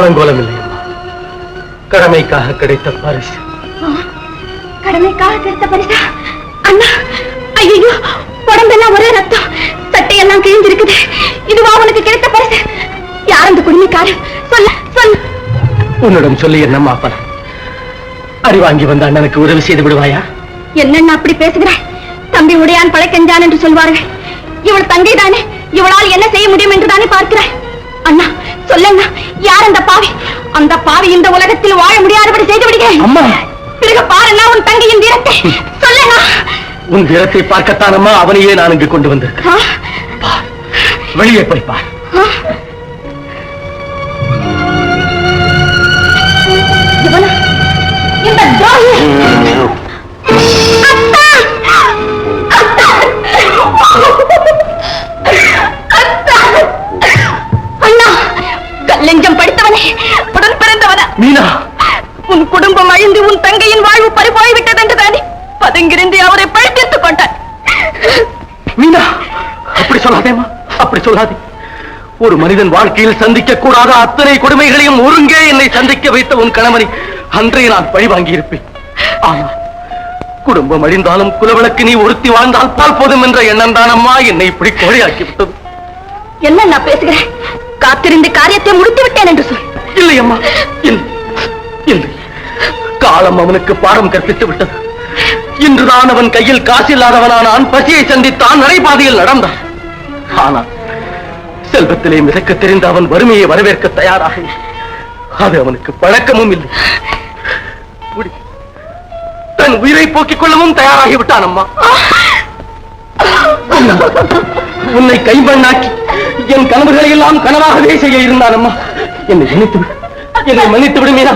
அலங்கோலம் இல்லை அம்மா கடமைக்காக கிடைத்த பரிசு. கடமைக்காக கிடைத்த பரிசா? அண்ணா ஐயோ உடம்பெல்லாம் ஒரே ரத்தம். சட்டையெல்லாம் கிழிஞ்சிருக்குது. இதுவா உனக்கு கிடைத்த பரிசு? யார் அந்த குடுமிக்காரர்? சொல்ல சொல்ல உன்னிடம் சொல்லி என்னம்மா பலன் அடி வாங்கி வந்த அண்ணனுக்கு உதவி செய்து விடுவாயா? என்னண்ணா அப்படி பேசுகிறாய்? தம்பி உடையான் பழக்கெஞ்சான் என்று சொல்வார்கள். இவள் தங்கை தானே இவளால் என்ன செய்ய முடியும் என்று தானே பார்க்கிறாய்? அண்ணா சொல்லண்ணா யார் அந்த பாவி? அந்த பாவி இந்த உலகத்தில் வாழ முடியாதபடி செய்து விடுகிறேன். அம்மா! பிறகு பாருண்ணா உன் தங்கையின் வீரத்தை. சொல்லண்ணா உன் வீரத்தை பார்க்கத்தானம்மா அவனையே நான் இங்கு கொண்டு பார் வெளியே போய் பார்? இந்த துரோகி! கல்லெஞ்சம் படித்தவனே உடன் பிறந்தவனா. மீனா. உன் குடும்பம் அழிந்து உன் தங்கையின் வாழ்வு பறிபோய் விட்டது என்று தானே பதுங்கிருந்து அவரை பழித்தீர்த்துக் கொண்டார் மீனா அப்படி சொல்லாதேம்மா அப்படி சொல்லாதே. ஒரு மனிதன் வாழ்க்கையில் சந்திக்க கூடாத அத்தனை கொடுமைகளையும் ஒருங்கே என்னை சந்திக்க வைத்த உன் கணவனை அன்றே நான் பழி வாங்கி இருப்பேன் ஆனால் குடும்பம் அழிந்தாலும் குலவிளக்கு நீ ஒருத்தி வாழ்ந்தால் பால் போதும் என்ற எண்ணம் தானம்மா என்னை இப்படி கோழையாக்கி விட்டது என்ன நான் பேசுகிறேன்? காத்திருந்து காரியத்தை முடித்து விட்டேன் என்று சொல். இல்லை அம்மா இல்லை. காலம் அவனுக்கு பாடம் கற்பித்து விட்டது. இன்றுதான் அவன் கையில் காசில்லாதவனானான் பசியை சந்தித்தான் நடைபாதையில் நடந்தான். ஆனால் செல்வத்திலே மிதக்க தெரிந்த அவன் வறுமையை வரவேற்க தயாராக. அது அவனுக்கு பழக்கமும் இல்லை. தன் உயிரை போக்கிக் கொள்ளவும் தயாராகி விட்டான் அம்மா. உன்னை கைமண்ணாக்கி என் கனவுகளை எல்லாம் கனவாகவே செய்ய இருந்தான் அம்மா என்னை மன்னித்து விடு என்னை மன்னித்து விடு மீனா.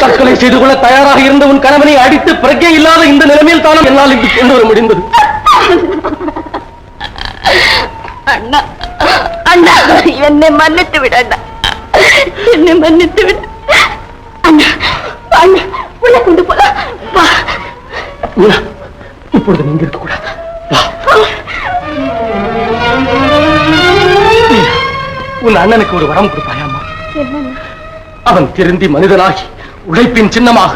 தற்கொலை செய்து கொள்ள தயாராக இருந்த உன் கணவனை அடித்து பிறகே இல்லாத இந்த நிலைமையில் தானும் என்னால் இங்கு கொண்டு வர முடிந்தது. அண்ணா அண்ணா என்னை மன்னித்து விடு அண்ணா. என்னை மன்னித்து விடு அண்ணா அண்ணா உள்ள கொண்டு போலாம். இப்பொழுது நீங்க இருக்கக்கூடாது உன் அண்ணனுக்கு ஒரு வரம் கொடுப்பாயாமா அவன் திருந்தி மனிதனாகி உழைப்பின் சின்னமாக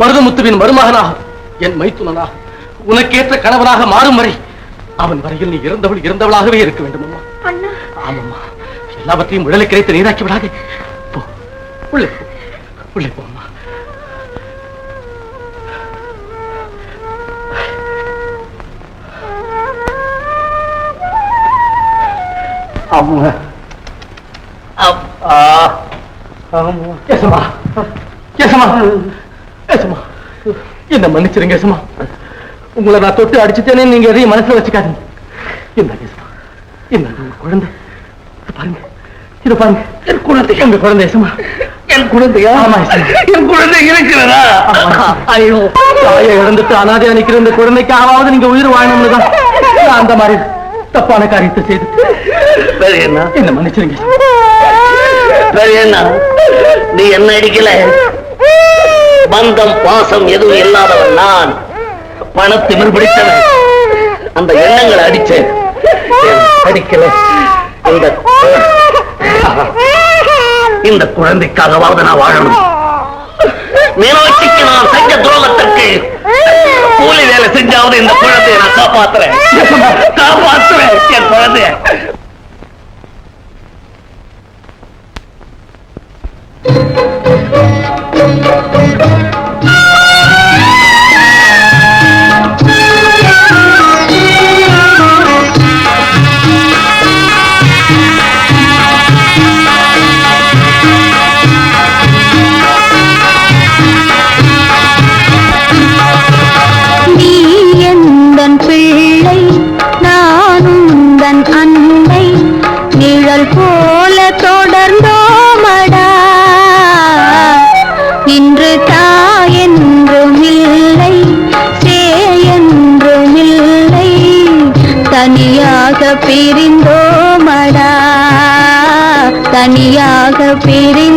மருதமுத்துவின் மருமகனாக என் மைத்துனனாக உனக்கேற்ற கணவனாக மாறும் வரை அவன் வரையில் நீ இறந்தவள் இறந்தவளாகவே இருக்க வேண்டும் அம்மா அண்ணா. ஆமாம்மா. எல்லாவற்றையும் உடலை கிடைத்து நீராக்கி விடாதே. போ. உள்ளே போ. உள்ளே போ அம்மா அம்மா. அப்பா கேசமா கேசமா கேசமா என்ன மன்னிச்சிருங்க கேசமா உங்களை நான் தொட்டு அடிச்சுட்டேனே நீங்க எதையும் மனசுல வச்சுக்காதீங்க. என்ன கேசமா என்ன உங்க குழந்தை? பாருங்க. இது பாருங்க. என் குழந்தை. எங்க குழந்தை ஏசமா என் குழந்தையா? ஆமா என் குழந்தை இருக்கிறதா? ஐயோ. தாயை இழந்துட்டு அனாதையா நிக்கிற இந்த குழந்தைக்காவது நீங்க உயிர் வாழணும்னு தான். அந்த மாதிரி தப்பான காரியத்தை செய்து சரி என்ன என்ன மன்னிச்சிருங்க. சரி என்ன நீ என்ன அடிக்கல? பந்தம் பாசம் எதுவும் இல்லாதவன் நான். பணத்திமிர் பிடித்தவன். அந்த எண்ணங்களை அடிச்சேன் அடிக்கல. இந்த இந்த குழந்தைக்காகவாவது நான் வாழணும். மீனாட்சிக்கு நான் செஞ்ச துரோகத்திற்கு கூலி வேலை செஞ்சாவது இந்த குழந்தைய நான் காப்பாத்துறேன் காப்பாத்துறேன் என் குழந்தைய Thank you. पेरे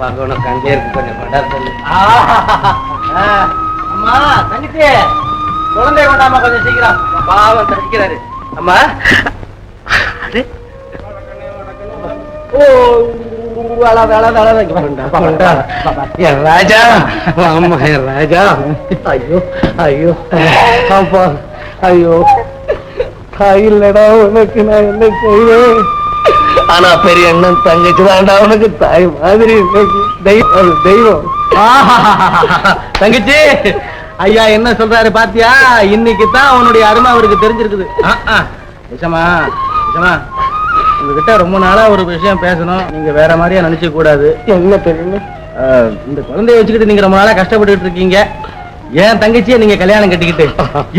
பார்க்கணும். கண்டே இருக்கு கொஞ்சம் கொண்டாந்து அம்மா தங்கச்சி. குழந்தை கொண்டாமா கொஞ்சம் சீக்கிரம். பாவம் தடிக்கிறாரு அம்மா. அது? ஓ அழாத அழாத ராஜா. ஆமா ராஜா. ஐயோ ஐயோ. அப்பா ஐயோ. தாய் இல்லடா உனக்கு நான் என்ன செய்வேன்? ஆனா பெரிய அண்ணன் தங்கச்சி தான்டா உனக்கு தாய் மாதிரி தெய்வம் தெய்வம். தங்கச்சி ஐயா என்ன சொல்றாரு பாத்தியா? இன்னைக்கு தான் அவனுடைய அருமை அவருக்கு தெரிஞ்சிருக்குது. விஷமா விஷமா உங்ககிட்ட ரொம்ப நாளா ஒரு விஷயம் பேசணும். நீங்க வேற மாதிரியா நினைச்ச கூடாது. என்ன தெரியுமா ஆஹ், இந்த குழந்தைய வச்சுக்கிட்டு நீங்க ரொம்ப நாளா கஷ்டப்பட்டுட்டு இருக்கீங்க. ஏன் தங்கச்சியை நீங்க கல்யாணம் கட்டிக்கிட்டு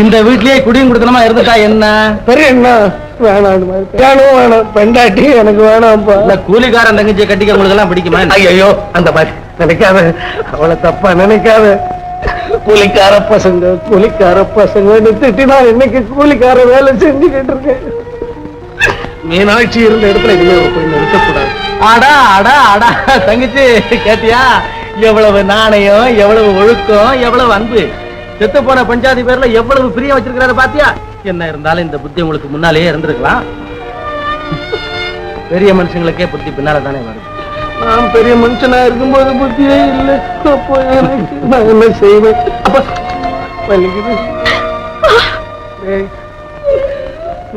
இந்த வீட்லயே குடியும் கொடுக்கணுமா இருந்துட்டா என்ன? பெரிய அண்ணா வேணாம் வேணும் வேணாம். பெண்டாட்டி எனக்கு வேணாம்ப்பா. இல்ல கூலிக்காரன் தங்கச்சியை கட்டிக்க உங்களுக்கு எல்லாம் பிடிக்குமா ஐயோ அந்த மாதிரி நினைக்காத. அவளை தப்பா நினைக்காத. கூலிக்கார பசங்க கூலிக்கார பசங்க திட்டினா இன்னைக்கு கூலிக்கார வேலை செஞ்சுக்கிட்டு இருக்கேன். மீனாட்சி இருந்த இடத்துல இனிமே போய் நிறுத்தக்கூடாது. அடா அடா அடா தங்கச்சி கேட்டியா? எவ்வளவு நாணயம் எவ்வளவு ஒழுக்கம் எவ்வளவு அன்பு. செத்து போன பஞ்சாதி பேர்ல எவ்வளவு பிரியம் வச்சிருக்கிறாரு பாத்தியா? என்ன இருந்தாலும் இந்த புத்தி உங்களுக்கு முன்னாலேயே இருந்திருக்கலாம். பெரிய மனுஷங்களுக்கே புத்தி பின்னால தானே வருது. நான் பெரிய மனுஷனா இருக்கும்போது புத்தியே இல்லை. அப்போ எனக்கு நான் என்ன செய்வேன்? அப்ப வலிக்குது.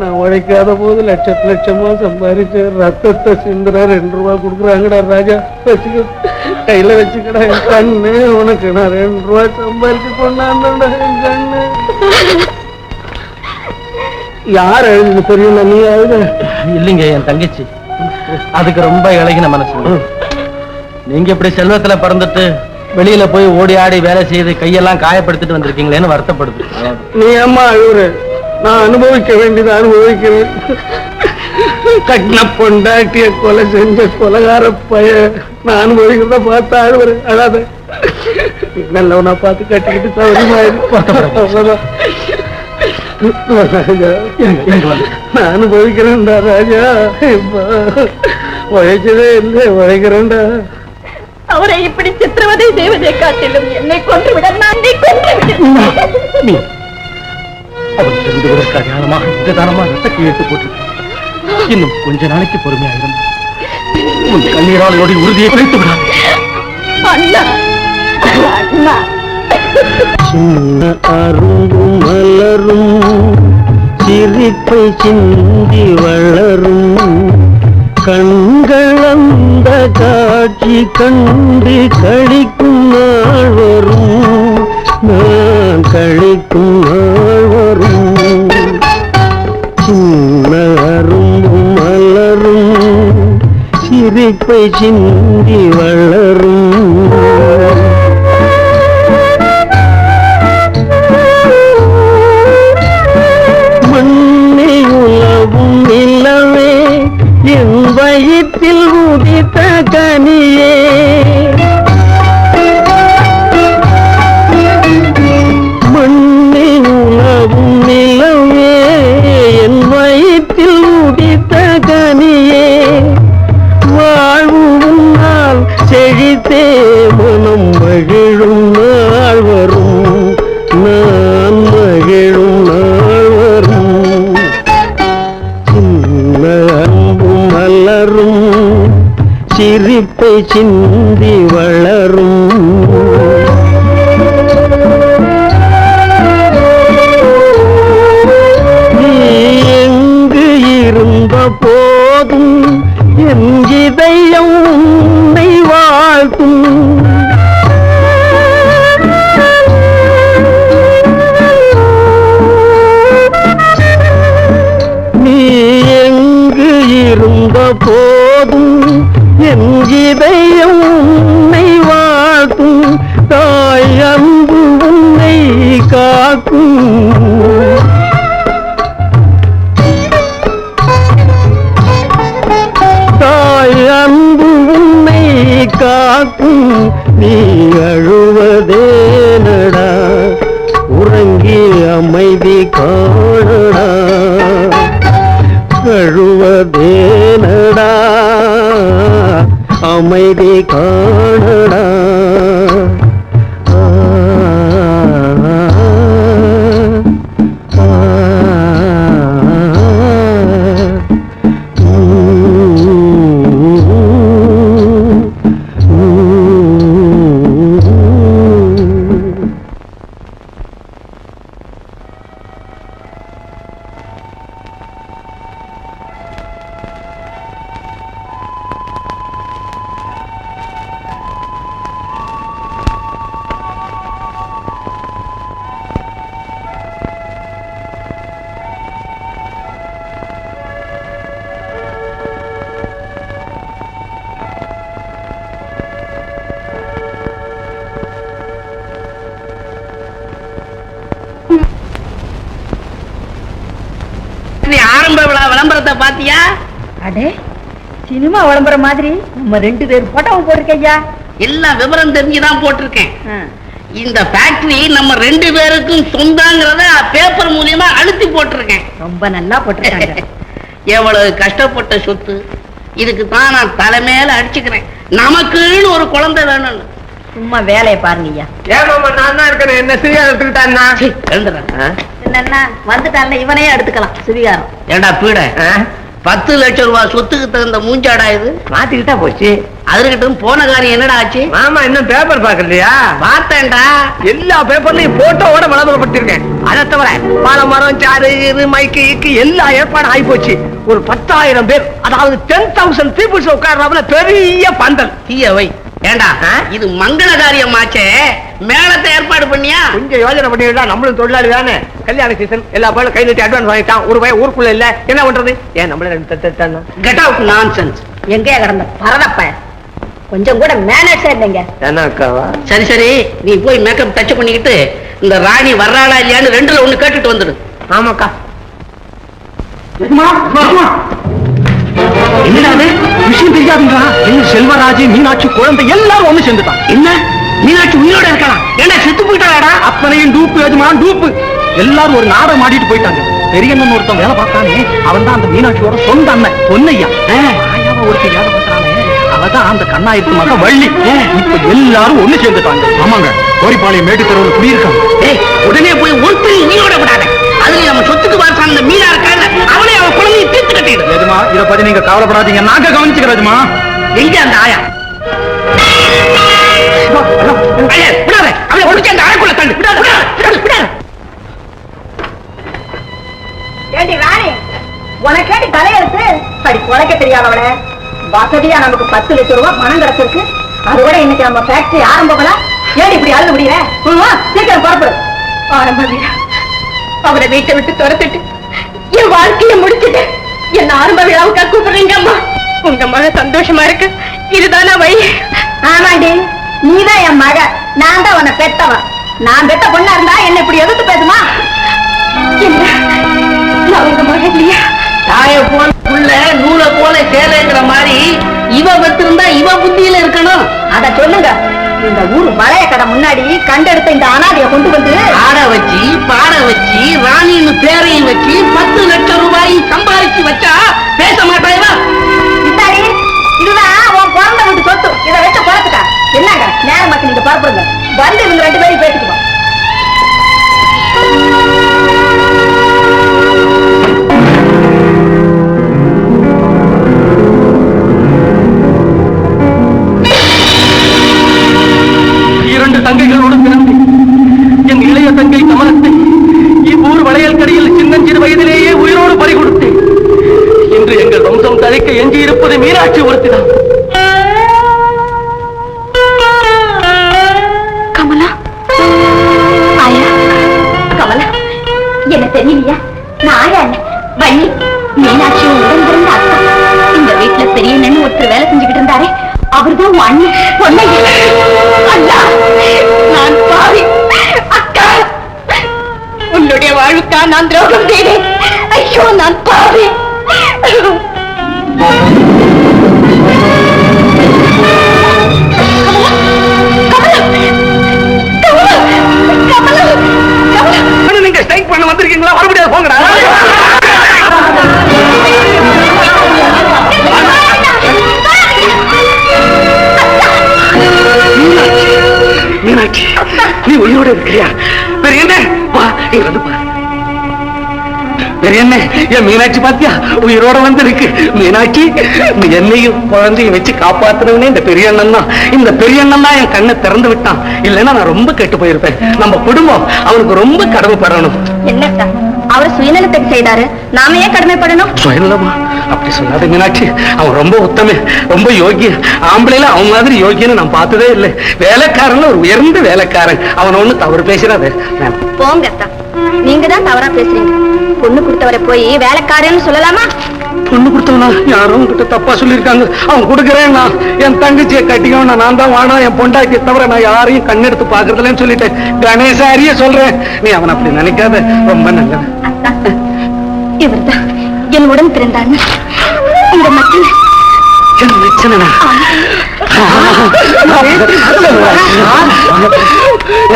நான் உழைக்காத போது லட்சத்து லட்சமா சம்பாதிச்சு ரத்தத்தை சிந்துறா ரெண்டு ரூபா கொடுக்குறாங்கடா ராஜா. வச்சுக்க. கையில வச்சுக்கடா என் கண்ணு. உனக்கு நான் ரெண்டு ரூபா சம்பாதிச்சு கொண்டாந்தா என் கண்ணு. யார் எழுது தெரியும் நீ எழுத இல்லைங்க என் தங்கச்சி. அதுக்கு ரொம்ப இழகின மனசு. நீங்க இப்படி செல்வத்துல பிறந்துட்டு வெளியில போய் ஓடி ஆடி வேலை செய்து கையெல்லாம் காயப்படுத்திட்டு வந்திருக்கீங்களேன்னு வருத்தப்படுது. நீ அம்மா அழுகுற நான் அனுபவிக்க வேண்டியதை அனுபவிக்கிறேன். கட்டின பொண்டாட்டிய கொலை செஞ்ச கொலகார பைய நான் அனுபவிக்கிறத பார்த்து அழுவுறேன் அழாத. நல்லவனா பார்த்து கட்டிக்கிட்டு சௌரியமாயிரு. நான் அனுபவிக்கிறேன்டா ராஜா. உழைச்சதே இல்லை உழைக்கிறேன்டா. அவரை இப்படி சித்திரவதை செய்வதை காட்டிலும் என்னை கொன்று விட நான் கொன்று விடு அவன் தெரிந்து விதற்கு அடையாளமாக இந்த தானமா ரத்த கையெழுத்து போட்டு இன்னும் கொஞ்ச நாளைக்கு பொறுமையாயிரும். உன் கண்ணீரால் என்னுடைய உறுதியை குறைத்து விடாது. அண்ணா அண்ணா. சின்ன அரும்பும் மலரும் சிரிப்பை சிந்தி வளரும் கண்கள் அந்த காட்சி கண்டு சிரிப்பை சிந்தி வளரும் சிந்தி வளரும் என் இதயம் உன்னை வாழ்த்தும் தாய் அன்பு உன்னை காக்கும். தாய் அன்பு உன்னை காக்கும் நீ அழுவதேனடா உறங்கி அமைதி காணடா. அழுவதே அமைதி காணடா விளம்பரம் மாதிரி நம்ம ரெண்டு பேர் போட்டோவும் போட்டிருக்கையா எல்லாம் விவரம் தெரிஞ்சுதான் போட்டிருக்கேன். இந்த ஃபேக்டரி நம்ம ரெண்டு பேருக்கும் சொந்தங்கிறத பேப்பர் மூலியமா அழுத்தி போட்டிருக்கேன். ரொம்ப நல்லா போட்டிருக்காங்க. எவ்வளவு கஷ்டப்பட்ட சொத்து. இதுக்கு தான் நான் தலைமையில அடிச்சுக்கிறேன். நமக்குன்னு ஒரு குழந்தை வேணும்னு. சும்மா வேலையை பாருங்கய்யா ஏமாமா நான் தான் இருக்கேன். என்ன சரியா எடுத்துக்கிட்டான்னா. என்னன்னா வந்துட்டான்ல இவனையே எடுத்துக்கலாம். சுவிகாரம். ஏண்டா பீட? பத்து லட்சம் ரூபாய் சொத்துக்கு தகுந்த மூஞ்சாடா இது? மாத்திக்கிட்டா போச்சு. அதுகிட்ட போன காரியம் என்னடா ஆச்சு? மாமா இன்னும் பேப்பர் பாக்கலையா பார்த்தேன்டா. எல்லா பேப்பர்லயும் போட்டோவோட விளம்பரப்படுத்திருக்கேன் அதை தவிர பாலை மரம் சாறு இது மைக்கு இக்கு எல்லா ஏற்பாடும் ஆகி போச்சு ஒரு பத்தாயிரம் பேர் அதாவது டென் தௌசண்ட் பீப்புள்ஸ் உட்கார்றாப்புல பெரிய பந்தல். தீய வை. ஏண்டா? இது மங்கள காரியமாச்சே மேளத்தை ஏற்பாடு பண்ணியா? கொஞ்சம் யோசனை பண்ணிட்டா நம்மளும் தொழிலாளி தானே? கல்யாண சீசன் எல்லா பேரும் கை நீட்டி அட்வான்ஸ் வாங்கிட்டான். ஒரு பையன் ஊருக்குள்ள இல்ல. என்ன பண்றது? ஏன் நம்மள ரெண்டு? கெட் அவுட் நான்சென்ஸ் எங்கேயா கிடந்த பரதப்ப? கொஞ்சம் கூட மேனேஜ் இல்லைங்க. என்ன அக்காவா? சரி சரி. நீ போய் மேக்கப் டச் பண்ணிக்கிட்டு இந்த ராணி வர்றாளா இல்லையான்னு ரெண்டுல ஒண்ணு கேட்டுட்டு வந்துடு. ஆமாக்கா. என்னடாது விஷயம் தெரியாதுங்களா? செல்வராஜ் மீனாட்சி குழந்தை எல்லாரும் ஒண்ணு சேர்ந்துட்டான். என்ன? மீனாட்சி உயிரோட இருக்கலாம். ஏண்டா செத்து போயிட்டாடா அத்தனையும் டூப்பு எஜமான் டூப்பு. எல்லாரும் ஒரு நாடகம் ஆடிட்டு போயிட்டாங்க. பெரியண்ணன் ஒருத்தன் வேலை பார்த்தானே அவன் தான் அந்த மீனாட்சியோட சொந்த அண்ணன் பொன்னையா. மாயாவ ஒருத்தி வேலை பார்க்கறானே அவதான் அந்த கண்ணாயிரத்து மக வள்ளி. இப்ப எல்லாரும் ஒண்ணு சேர்ந்துட்டாங்க. ஆமாங்க. கோரிப்பாளையம் மேட்டு தெருவில் குடியிருக்காங்க. டேய் உடனே போய் ஒருத்தர் உயிரோட விடாத. அதுல நம்ம சொத்துக்கு வாசம் அந்த மீனா இருக்காங்க அவளே அவன் குழந்தையை தீர்த்து கட்டிடு. எதுமா இத பத்தி நீங்க கவலைப்படாதீங்க. நாங்க கவனிச்சுக்கிறதுமா எங்க அந்த ஆயா? ஐயா, விடாத அவளை ஒழிச்சு அந்த ஆயக்குள்ள தள்ளு உனக்கேடி தலையெழுத்து? படி உனக்க தெரியாதவள. வசதியா நமக்கு பத்து லட்சம் ரூபாய் பணம் கிடைச்சிருக்கு. அதோட இன்னைக்கு நம்ம ஃபேக்டரி ஆரம்பங்களா ஏன் இப்படி அழுது முடியல? சீக்கிரம் புறப்படு. ஆரம்ப வீரா அவரை வீட்டை விட்டு துரத்திட்டு என் வாழ்க்கைய முடிச்சுட்டு என்ன ஆரம்ப விழாவுக்கா கூப்பிடுறீங்க அம்மா? உங்க மக சந்தோஷமா இருக்கு. இதுதானா வழி? ஆமாண்டி. நீதான் என் மக. நான் தான் உன்னை பெத்தவன். நான் பெத்த பொண்ணா இருந்தா என்ன இப்படி எதிர்த்து பேசுமா? தாய போல புள்ள நூலை போல சேலைங்கிற மாதிரி இவ வச்சிருந்தா இவ புத்தியில இருக்கணும். அத சொல்லுங்க. இந்த ஊர் வளைய கடை முன்னாடி கண்டெடுத்த இந்த அனாதைய கொண்டு வந்து ஆட வச்சு பாட வச்சு ராணின்னு பேரையும் வச்சு பத்து லட்சம் ரூபாய் சம்பாதிச்சு வச்சா பேச மாட்டாயவா? குறத்துக்கா நேரம் நீங்க வந்து இவங்க ரெண்டு பேரும் பேசிக்குவோம். இரண்டு தங்கைகளோடு பிறந்து என் இளைய தங்கை கமலத்தை நீங்களா வர முடியாது போங்கடா. மீனாட்சி நீ உயிரோட இருக்கிறியா? வேற என்ன? வா இங்க வந்து பாரு. என்ன என் மீனாட்சி பாத்தியா? உயிரோட வந்து இருக்கு மீனாட்சி என்னையும் குழந்தையும் வச்சு காப்பாத்துறவனே இந்த பெரிய அண்ணன் தான். இந்த பெரிய அண்ணன் தான் என் கண்ணை திறந்து விட்டான். இல்லைன்னா நான் ரொம்ப கெட்டு போயிருப்பேன். நம்ம குடும்பம் அவனுக்கு ரொம்ப கடமைப்படணும் என்ன சார் அவர் சுயநலத்துக்கு செய்தாரு. நாம ஏன் கடமைப்படணும்? சுயநலமா? அப்படி சொல்லாத மீனாட்சி. அவன் ரொம்ப உத்தம ரொம்ப யோகியன். ஆம்பளைல அவன் மாதிரி யோகியன்னு நான் பார்த்ததே இல்லை. வேலைக்காரன் ஒரு உயர்ந்த வேலைக்காரன். அவன் ஒண்ணு தவறு பேசுறாது போங்க நீங்க தான் தவறா பேசுறீங்க. பொண்ணு கொடுத்தவரை போய் வேலைக்காரன்னு சொல்லலாமா? பொண்ணு கொடுத்தவனா யாரும் கிட்ட தப்பா சொல்லியிருக்காங்க. அவன் கொடுக்குறேன் நான். என் தங்கச்சியை கட்டிக்கணும் நான் தான் வானா. என் பொண்டாட்டியை தவிர நான் யாரையும் கண்ணெடுத்து பாக்குறதுலன்னு சொல்லிட்டேன். கணேசாரியே சொல்றேன். நீ அவன் அப்படி நினைக்காத. ரொம்ப அத்தா இவர்தான். என் உடன் பிறந்த அண்ணன் உங்க மத்தியில் என் மச்சனா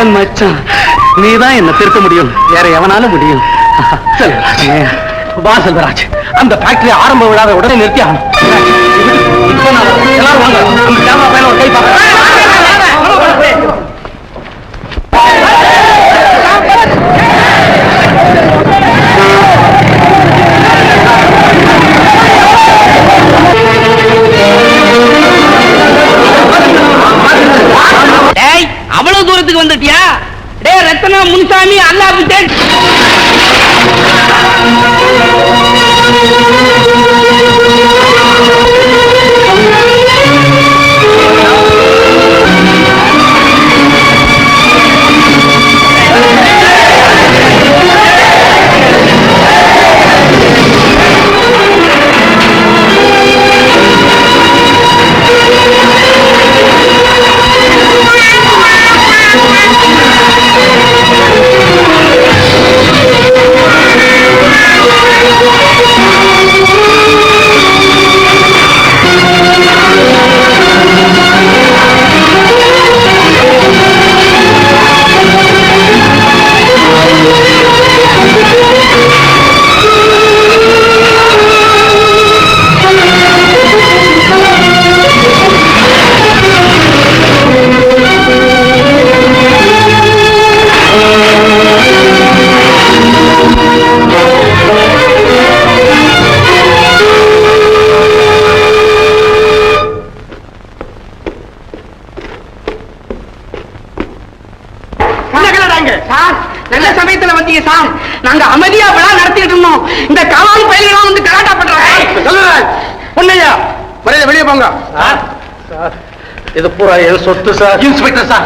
என் மச்சான். நீதான் என்ன திருத்த முடியும். வேற எவனாலும் முடியும். வா செல்வராஜ் அந்த ஃபேக்டரி ஆரம்ப விழாவை உடனே நிறுத்தி ஆகணும். இப்ப நான் எல்லாரும் வாங்க. அந்த கேமரா பையன் ஒரு கை பார்க்க மரியாதை வெளியே போங்க. இது பூரா என் சொத்து சார். இன்ஸ்பெக்டர் சார்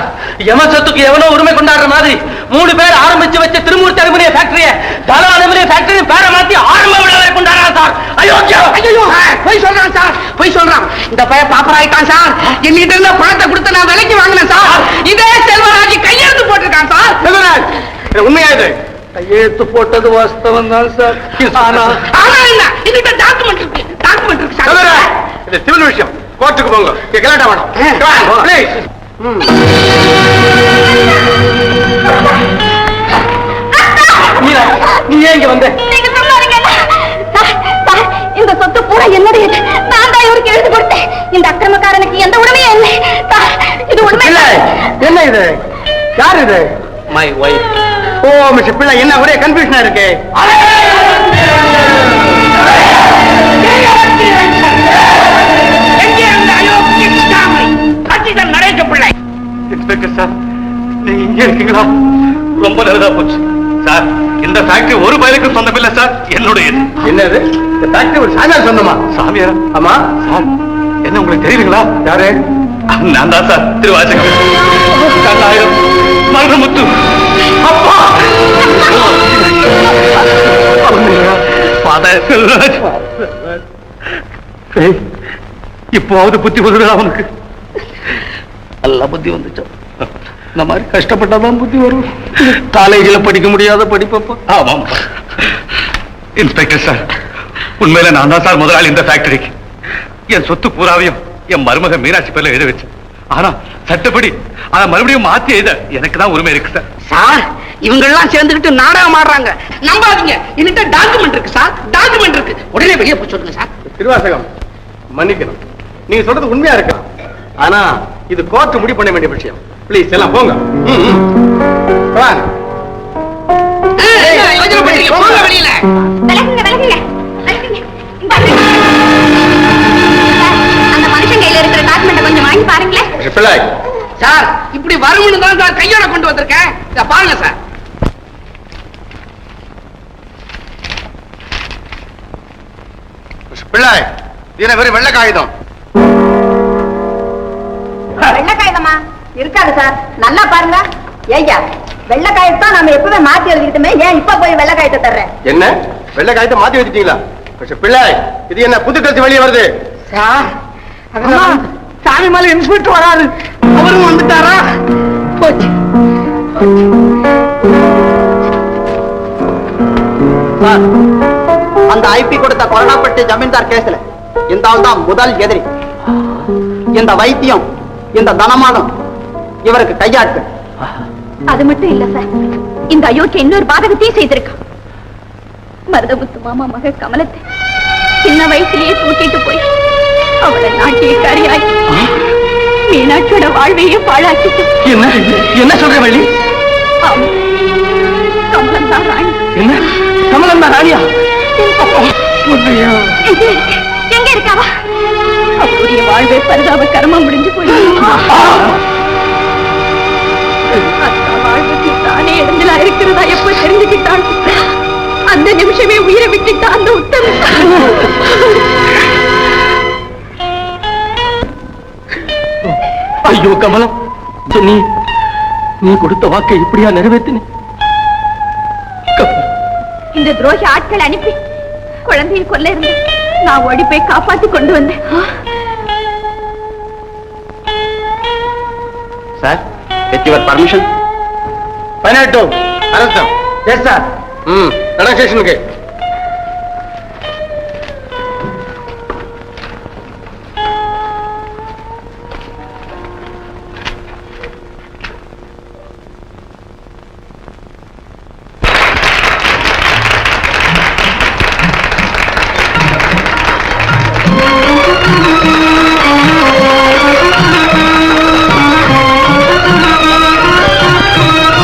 எவன் சொத்துக்கு எவனோ உரிமை கொண்டாடுற மாதிரி மூணு பேர் ஆரம்பிச்சு வச்ச திருமூர்த்தி அலுமினிய ஃபேக்டரிய தல அலுமினிய ஃபேக்டரி பேரை மாத்தி ஆரம்ப விழாவை கொண்டாடுறான் சார். அயோக்கியம். ஐயோ போய் சொல்றான் சார். போய் சொல்றான். இந்த பையன் பாப்பர் ஆயிட்டான் சார். என்கிட்ட இருந்த பணத்தை கொடுத்து நான் விலைக்கு வாங்கினேன் சார். இதே செல்வராஜ் கையெழுத்து போட்டிருக்கான் சார். செல்வராஜ் இது உண்மையா இது? கையெழுத்து போட்டது வாஸ்தவம் தான் சார் ஆனா ஆனா என்ன? டாக்குமெண்ட் இருக்கு. டாக்குமெண்ட் இருக்கு சார். இது சிவில் விஷயம். கோர்ட்டுக்கு போங்க. கலாட்டா வேணும். ப்ளீஸ் நீ ஏன் இங்க வந்த? இந்த சொத்து பூரா என்னுடையது. நான் தான் இவருக்கு எழுதி கொடுத்தேன். இந்த அக்கிரமக்காரனுக்கு எந்த உரிமையும் இல்லை. இது உண்மை. பிள்ளை என்ன இது? யார் இது? மை ஒய்ஃப் ஓ மிஸ்டர் பிள்ளை என்ன ஒரே கன்ஃபியூஷனா இருக்கு? இன்ஸ்பெக்டர் சார் நீங்க இங்க இருக்கீங்களா? ரொம்ப நல்லதா போச்சு. சார் இந்த ஃபேக்டரி ஒரு பயலுக்கு சொந்தம் இல்ல சார் என்னுடையது என்னது? இந்த ஃபேக்டரி ஒரு சாமியார் சொந்தமா? சாமியார்? ஆமா. சார் என்ன உங்களுக்கு தெரியுங்களா யாரு? நான் தான் சார் திருவாச்சகம் கண்ணாயிரம் மருதமுத்து அப்பா! இப்போவாவது புத்தி வருதா அவனுக்கு நல்ல புத்தி வந்துச்சு இந்த மாதிரி கஷ்டப்பட்டாதான் புத்தி வரும். காலேஜில் படிக்க முடியாத படிப்பப்பா. ஆமாம் இன்ஸ்பெக்டர் சார் உண்மையில நான் தான் சார் முதலாளி இந்த ஃபேக்டரிக்கு என் சொத்து பூராவையும் என் மருமக மீனாட்சி பேர்ல எழுத வச்சேன். ஆனா சட்டப்படி அதை மறுபடியும் மாத்தி எழுத எனக்கு தான் உரிமை இருக்கு சார் சார் இவங்க எல்லாம் சேர்ந்துக்கிட்டு நாடகம் ஆடுறாங்க. நம்பாதீங்க. என்கிட்ட டாக்குமெண்ட் இருக்கு சார் டாக்குமெண்ட் இருக்கு. உடனே வெளியே போய் சொல்லுங்க சார் திருவாசகம் மன்னிக்கணும். நீங்க சொல்றது உண்மையா இருக்கு? ஆனா இது கோர்ட் முடிவு பண்ண வேண்டிய விஷயம். ப்ளீஸ் எல்லாம் போங்க. சார் இப்படி வரும்னு தான் சார் கையோட கொண்டு வந்திருக்கேன். இத பாருங்க சார். பிள்ளை இது வெறும் வெள்ளை காகிதம் வெள்ளை காகிதமா இருக்காது சார். நல்லா பாருங்க. ஏய்யா வெள்ளை காகிதம் நாம எப்பவே மாத்தி எழுதிக்கிட்டுமே ஏன் இப்ப போய் வெள்ளை காகிதத்தை தர்றேன்? என்ன? வெள்ளை காகிதத்தை மாத்தி வச்சுட்டீங்களா பிள்ளை இது என்ன புது கருத்து வெளியே வருது? சார் அம்மா, சாமி மேல இன்ஸ்பெக்டர் வராரு அவரும் வந்துட்டாரா? போச்சு. சார் அந்த ஐபி கொடுத்த கொரோனாப்பட்டி ஜமீன்தார் கேஸ்ல இந்த ஆள் தான் முதல் எதிரி. இந்த வைத்தியம் இந்த தனமானம் இவருக்கு கையாட்டு அது மட்டும் இல்ல சார் இந்த அயோக்கிய இன்னொரு பாதகத்தையும் செய்திருக்கான். மருதமுத்து மாமா மக கமலத்தை சின்ன வயசுலயே தூக்கிட்டு போய் அவளை நாட்டியக்காரியாக்கி மீனாட்சியோட வாழ்வையே பாழாக்கிட்டு. என்ன? என்ன சொல்ற வள்ளி. கமலம் தான் ராணி. என்ன? கமலம் தான் ராணியா? எங்க இருக்காவா? அவருடைய வாழ்வே பரிதாப கர்மம் முடிஞ்சு போய் இருக்கிறதா எப்ப தெரிஞ்சுக்கிட்டான் அந்த நிமிஷமே உயிரை விட்டுட்டா அந்த உத்தம ஐயோ கமலம் நீ நீ கொடுத்த வாக்கை இப்படியா நிறைவேற்றின? இந்த துரோகி ஆட்கள் அனுப்பி குழந்தையை கொல்ல இருந்து நான் ஓடி போய் காப்பாத்தி கொண்டு வந்தேன். சார் வித் யுவர் பர்மிஷன் பதினெட்டு అనంతం చేస్తా సార్ కనెక్షన్కి